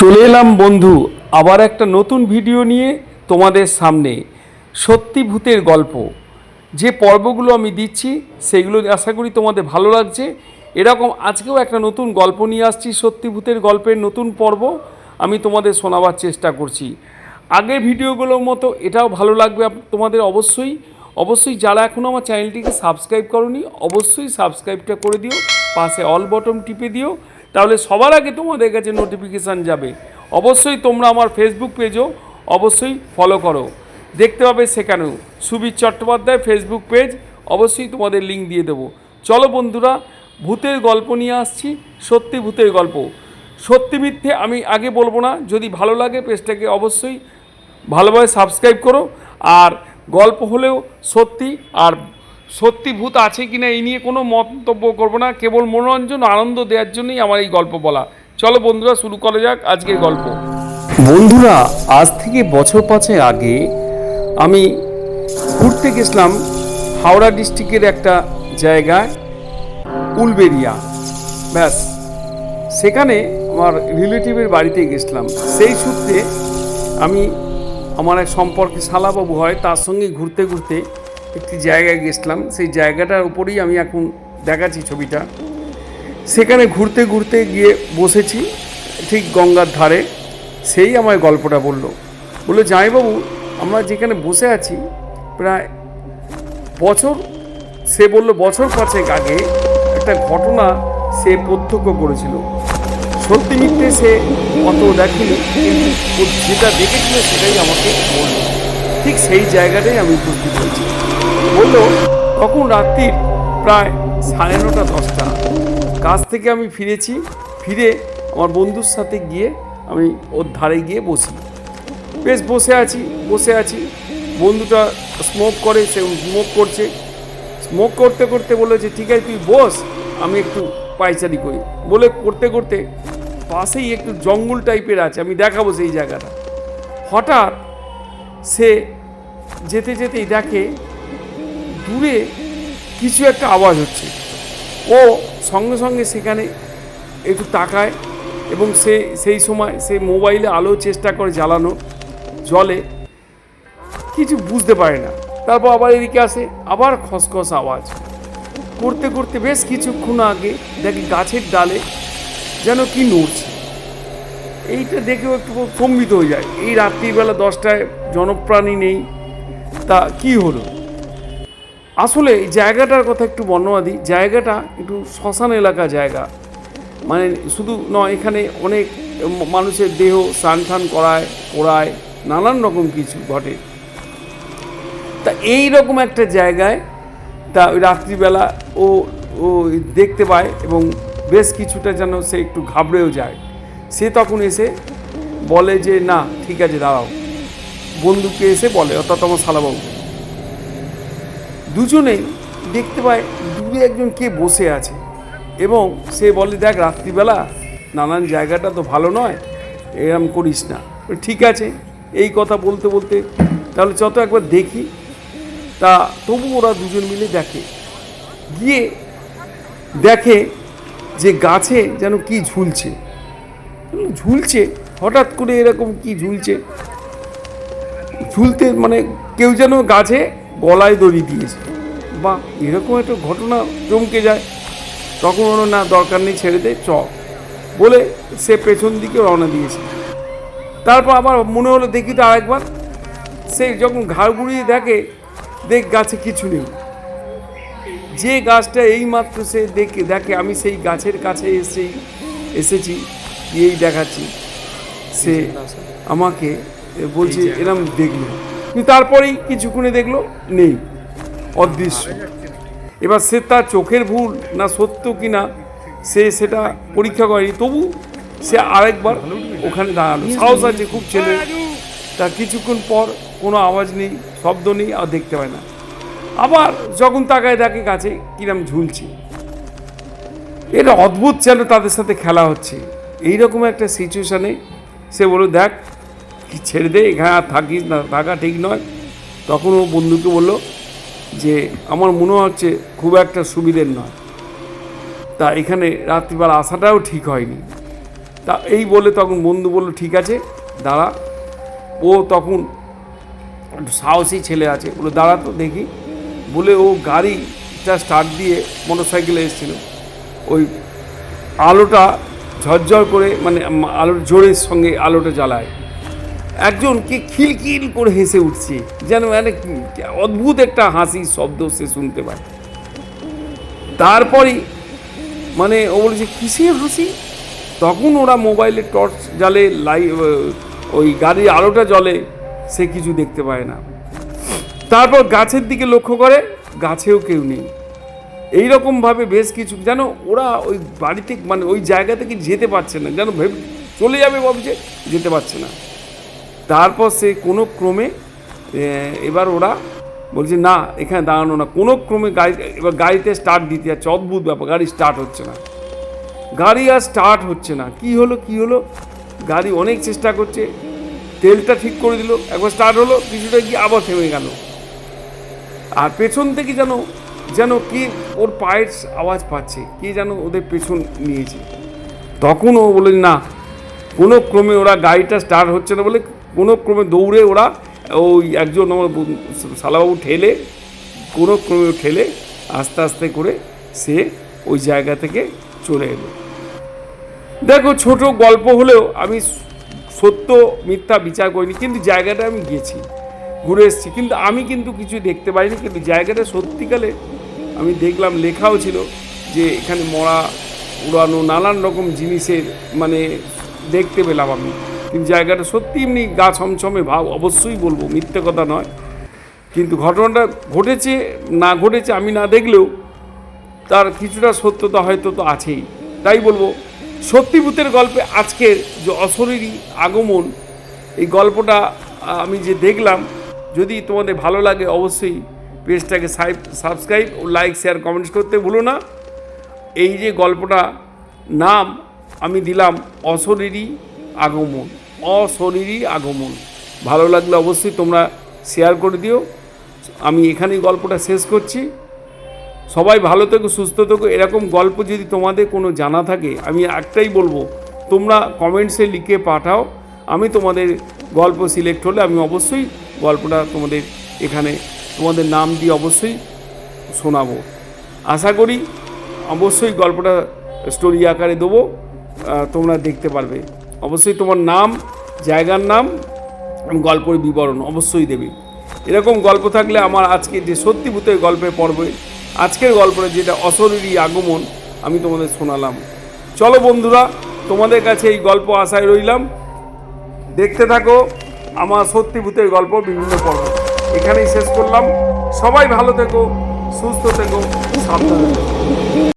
চলে এলাম বন্ধু, আবার একটা নতুন ভিডিও নিয়ে তোমাদের সামনে। সত্যি ভূতের গল্প। যে পর্বগুলো আমি দিচ্ছি, সেগুলো আশা করি তোমাদের ভালো লাগছে। এরকম আজকেও একটা নতুন গল্প নিয়ে আসছি, সত্যি ভূতের গল্পের নতুন পর্ব। আমি তোমাদের শোনাবার চেষ্টা করছি। আগের ভিডিওগুলোর মতো এটাও ভালো লাগবে তোমাদের অবশ্যই। অবশ্যই যারা এখনও আমার চ্যানেলটিকে সাবস্ক্রাইব করনি, অবশ্যই সাবস্ক্রাইবটা করে দিও, পাশে অল বটম টিপে দিও। তাহলে সবার আগে তোমাদের কাছে নোটিফিকেশান যাবে। অবশ্যই তোমরা আমার ফেসবুক পেজও অবশ্যই ফলো করো। দেখতে পাবে সেখানেও সুবীর চট্টোপাধ্যায় ফেসবুক পেজ অবশ্যই তোমাদের লিঙ্ক দিয়ে দেবো। চলো বন্ধুরা, ভূতের গল্প নিয়ে আসছি। সত্যি ভূতের গল্প। সত্যি মিথ্যে আমি আগে বলব না। যদি ভালো লাগে পেজটাকে অবশ্যই ভালোভাবে সাবস্ক্রাইব করো। আর গল্প হলেও সত্যি আর সত্যি ভূত আছে কি না, এই নিয়ে কোনো মন্তব্য করব না, কেবল মনোরঞ্জন, আনন্দ দেওয়ার জন্যই আমার এই গল্প বলা। চলো বন্ধুরা, শুরু করা যাক আজকের গল্প। বন্ধুরা, আজ থেকে বছর পাঁচে আগে আমি ঘুরতে গেছিলাম হাওড়া ডিস্ট্রিক্টের একটা জায়গায়, উলবেরিয়া। ব্যাস, সেখানে আমার রিলেটিভের বাড়িতে গেছিলাম। সেই সূত্রে আমি আমার এক সম্পর্কে শালাবাবু হয়, তার সঙ্গে ঘুরতে ঘুরতে একটি জায়গায় গেছিলাম, সেই জায়গাটার উপরেই আমি এখন দেখাচ্ছি ছবিটা। সেখানে ঘুরতে ঘুরতে গিয়ে বসেছি, ঠিক গঙ্গার ধারে। সেই আমায় গল্পটা বলল। বলল, জামাইবাবু, আমরা যেখানে বসে আছি, প্রায় বছর, সে বলল, বছর পাঁচেক আগে একটা ঘটনা সে প্রত্যক্ষ করেছিল। সত্যি মিথ্যে সে অত দেখেনি যেটা দেখেছিল সেটাই আমাকে বলল। ঠিক সেই জায়গাটাই আমি উপস্থিত হয়েছি। বলল তখন রাত্রির প্রায় সাড়ে নটা, দশটা। কাজ থেকে আমি ফিরেছি, ফিরে আমার বন্ধুর সাথে গিয়ে আমি ওর ধারে গিয়ে বসি। বেশ, বসে আছি বসে আছি। বন্ধুটা স্মোক করে, সে স্মোক করছে। স্মোক করতে করতে বলেছে ঠিক আছে, তুই বস, আমি একটু পাইচারি করি। বলে করতে করতে পাশেই একটু জঙ্গল টাইপের আছে, আমি দেখাবো সেই জায়গাটা। হঠাৎ সে যেতে, যেতেই দেখে দূরে কিছু একটা আওয়াজ হচ্ছে। ও সঙ্গে সঙ্গে সেখানে একটু তাকায় এবং সে, সেই সময় সে মোবাইলে আলো চেষ্টা করে জ্বালানো জলে কিছু বুঝতে পারে না। তারপর আবার এদিকে আসে, আবার খসখস আওয়াজ। করতে করতে বেশ কিছুক্ষণ আগে দেখি গাছের ডালে যেন কি নড়ছে। এইটা দেখেও একটু স্তম্ভিত হয়ে যায়। এই রাত্রিবেলা দশটায় জনপ্রাণী নেই, তা কি হলো? আসলে জায়গাটার কথা একটু বর্ণনা দিই। জায়গাটা একটু শ্মশান এলাকা জায়গা। মানে শুধু নয়, এখানে অনেক মানুষের দেহ স্নান টান করায়, পোড়ায়, নানান রকম কিছু ঘটে। তা এই রকম একটা জায়গায় তা ওই রাত্রিবেলা ও ও দেখতে পায় এবং বেশ কিছুটা যেন সে একটু ঘাবড়েও যায়। সে তখন এসে বলে যে, না, ঠিক আছে, দাঁড়াও। বন্ধুকে এসে বলে, অর্থাৎ আমার শালাবাবু। দুজনেই দেখতে পায় দূরে একজন কে বসে আছে। এবং সে বলে, দেখ, রাত্রিবেলা নানান জায়গাটা তো ভালো নয়, এরম করিস না। ঠিক আছে। এই কথা বলতে বলতে, তাহলে যত একবার দেখি। তা তবু ওরা দুজন মিলে দেখে। গিয়ে দেখে যে গাছে যেন কি ঝুলছে। ঝুলছে, হঠাৎ করে এরকম কি ঝুলছে। ঝুলতে মানে কেউ যেন গাছে গলায় দড়ি দিয়েছে। বা এরকম একটা ঘটনা চমকে যায়, তখন ওর না, দরকার নেই, ছেড়ে দে চ বলে সে পেছন দিকে রওনা দিয়েছে। তারপর আবার মনে হলো, দেখি তো আরেকবার। সে যখন ঘাড় ঘুরিয়ে দেখে, দেখ গাছে কিছু নেই। যে গাছটা এইমাত্র সে দেখে দেখে, আমি সেই গাছের কাছে এসেই এসেছি গিয়েই দেখাচ্ছি। সে আমাকে বলছে, এরম দেখল। কিন্তু তারপরেই কিছুক্ষণে দেখল নেই, অদৃশ্য। এবার সে তার চোখের ভুল না সত্য কি না সে সেটা পরীক্ষা করেনি, তবু সে আরেকবার ওখানে দাঁড়াল। সাহস আছে খুব ছেলে, তা কিছুক্ষণ পর কোনো আওয়াজ নেই, শব্দ নেই, আর দেখতে পায় না। আবার যখন তাকায় দেখে গাছে কিরম ঝুলছে। এটা অদ্ভুত যেন তাদের সাথে খেলা হচ্ছে। এইরকম একটা সিচুয়েশানে সে বলল, দেখ ছেড়ে দে? এখানে আর থাকিস না, থাকা ঠিক নয়। তখন ও বন্ধুকে বলল যে, আমার মনে হচ্ছে খুব একটা সুবিধের নয়। তা এখানে রাত্রিবেলা আসাটাও ঠিক হয়নি। তা এই বলে তখন বন্ধু বলল, ঠিক আছে, দাঁড়া। ও তখন একটু সাহসী ছেলে আছে। বলে দাঁড়া তো দেখি। বলে ও গাড়িটা স্টার্ট দিয়ে মোটর সাইকেলে এসেছিল। ওই আলোটা ঝরঝর করে মানে আলোর জোরের সঙ্গে আলোটা জ্বালায়। একজন কি খিলখিল করে হেসে উঠছে। যেন মানে অদ্ভুত একটা হাসি শব্দ সে শুনতে পায়। তারপরেই মানে ও বলেছে কিসের হাসি? তখন ওরা মোবাইলে টর্চ জ্বালে লাই ওই গাড়ির আলোটা জ্বলে, সে কিছু দেখতে পায় না। তারপর গাছের দিকে লক্ষ্য করে, গাছেও কেউ নেই। এই রকমভাবে বেশ কিছু, যেন ওরা ওই বাড়িতে মানে ওই জায়গা থেকে যেতে পারছে না, যেন ভেবে চলে যাবে ভাবছে, যেতে পারছে না। তারপর সে কোনো ক্রমে এবার ওরা বলছে, না, এখানে দাঁড়ানো না। কোনো ক্রমে গাড়ি, এবার গাড়িতে স্টার্ট দিতে যাচ্ছে, অদ্ভুত ব্যাপার, গাড়ি স্টার্ট হচ্ছে না। গাড়ি আর স্টার্ট হচ্ছে না। কি হলো কি হলো? গাড়ি অনেক চেষ্টা করছে, তেলটা ঠিক করে দিল, একবার স্টার্ট হলো কিছুটা গিয়ে আবার থেমে গেল। আর পেছন থেকে যেন যেন কি ওর পায়ের আওয়াজ পাচ্ছে, কি যেন ওদের পেছন নিয়েছে। তখন ও বলে না, কোনো ক্রমে ওরা গাড়িটা স্টার্ট হচ্ছে না বলে কোনো ক্রমে দৌড়ে ওরা ওই একজন আমার শালাবাবু ঠেলে কোনো ক্রমে ঠেলে আস্তে আস্তে করে সে ওই জায়গা থেকে চলে এলো। দেখো, ছোট গল্প হলেও আমি সত্য, মিথ্যা বিচার করিনি, কিন্তু জায়গাটা আমি গেছি, ঘুরে এসেছি। কিন্তু আমি কিন্তু কিছু দেখতে পাইনি কিন্তু জায়গাটা সত্যিকালে আমি দেখলাম, লেখাও ছিল যে এখানে মরা, উড়ানো নানান রকম জিনিসের মানে দেখতে পেলাম আমি। কিন্তু জায়গাটা সত্যি এমনি গা ছমছমে ভাব, অবশ্যই বলব, মিথ্যে কথা নয়। কিন্তু ঘটনাটা ঘটেছে, না ঘটেছে আমি না দেখলেও তার কিছুটা সত্যতা হয়তো তো আছেই। তাই বলব, সত্যিভূতের গল্পে আজকের যে অশরীরী আগমন, এই গল্পটা আমি যে দেখলাম, যদি তোমাদের ভালো লাগে অবশ্যই পেজটাকে সাবস্ক্রাইব ও লাইক, শেয়ার, কমেন্টস করতে ভুলো না। এই যে গল্পটা নাম আমি দিলাম অশরীরী আগমন, অশরীরী আগমন। ভালো লাগলে অবশ্যই তোমরা শেয়ার করে দিও। আমি এখানেই গল্পটা শেষ করছি। সবাই ভালো থেকো, সুস্থ থেকো। এরকম গল্প যদি তোমাদের কোনো জানা থাকে, আমি একটাই বলব, তোমরা কমেন্টসে লিখে পাঠাও। আমি তোমাদের গল্প সিলেক্ট হলে আমি অবশ্যই গল্পটা তোমাদের এখানে তোমাদের নাম দিয়ে অবশ্যই শোনাবো। আশা করি অবশ্যই গল্পটা স্টোরি আকারে দেবো তোমরা দেখতে পারবে। অবশ্যই তোমার নাম, জায়গার নাম গল্পের বিবরণ অবশ্যই দেবে। এরকম গল্প থাকলে আমার আজকে যে সত্যি ভূতের গল্পের পর্বে, আজকের গল্পটা যেটা অশরীরী আগমন, আমি তোমাদের শোনালাম। চলো বন্ধুরা, তোমাদের কাছে এই গল্প আশায় রইলাম। দেখতে থাকো আমার সত্যি ভূতের গল্প বিভিন্ন পর্ব। এখানেই শেষ করলাম। সবাই ভালো থেকো, সুস্থ থেকো, সাবধানে থেকো।